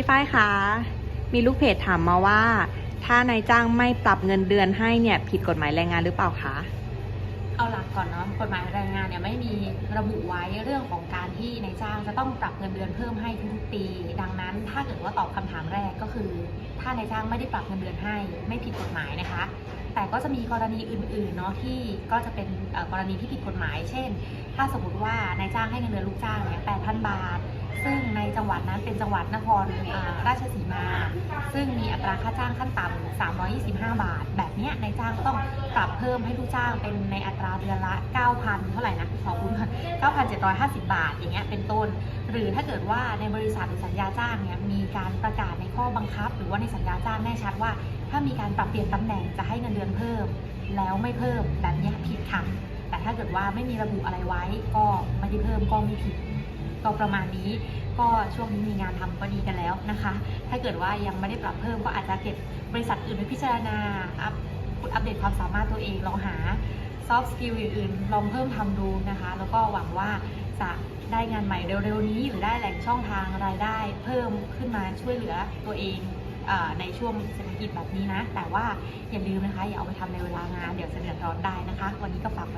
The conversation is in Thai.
พี่ฝ้ายคะ มีลูกเพจถามมาว่า ถ้านายจ้างไม่ปรับเงินเดือนให้เนี่ยผิดกฎหมายแรงงานหรือเปล่าคะ เอาหลักก่อนเนาะกฎหมายแรงงานเนี่ยไม่มีระบุไว้เรื่องของการที่นายจ้างจะต้องปรับเงินเดือนเพิ่มให้ทุกๆปี ดังนั้นถ้าเกิดว่าตอบคำถามแรกก็คือ ถ้านายจ้างไม่ได้ปรับเงินเดือนให้ ไม่ผิดกฎหมายนะคะ แต่ก็จะมีกรณีอื่นๆเนาะที่ก็จะเป็นกรณีที่ผิดกฎหมาย เช่น ถ้าสมมติว่านายจ้างให้เงินเดือนลูกจ้างเนี่ย8,000บาท ซึ่งในจังหวัดนั้นเป็นจังหวัดนครราชสีมา ซึ่งมีอัตราค่าจ้างขั้นต่ำ325 บาท แบบนี้นายจ้างก็ต้องปรับเพิ่มให้ลูกจ้างเป็นในอัตราเดือนละ 9,000 เท่าไหร่นะขอคุณ9,750 บาท อย่างเงี้ยเป็นต้น หรือถ้าเกิดว่าในบริษัทหรือสัญญาจ้างเนี่ยมีการประกาศในข้อบังคับ หรือว่าในสัญญาจ้างแน่ชัดว่า ถ้ามีการปรับเปลี่ยนตำแหน่งจะให้เงินเดือนเพิ่ม แล้วไม่เพิ่มแบบนี้ผิดค่ะ แต่ถ้าเกิดว่าไม่มีระบุอะไรไว้ ก็ไม่ได้เพิ่มก็ไม่ผิดก็ประมาณนี้ ก็ช่วงนี้มีงานทำก็ดีกันแล้วนะคะ ถ้าเกิดว่ายังไม่ได้ปรับเพิ่มก็อาจจะเก็บบริษัทอื่นไว้พิจารณาอัพอัปเดตความสามารถตัวเองลองหา soft skill อื่นๆ ลองเพิ่มทำดูนะคะ แล้วก็หวังว่าจะได้งานใหม่เร็วๆนี้ หรือได้แหล่งช่องทางรายได้ เพิ่มขึ้นมาช่วยเหลือตัวเองอในช่วงเศรษฐกิจแบบนี้นะ แต่ว่าอย่าลืมนะคะ อย่าเอาไปทำในเวลางาน เดี๋ยวจะเดือดร้อนได้นะคะ วันนี้ก็ฝาก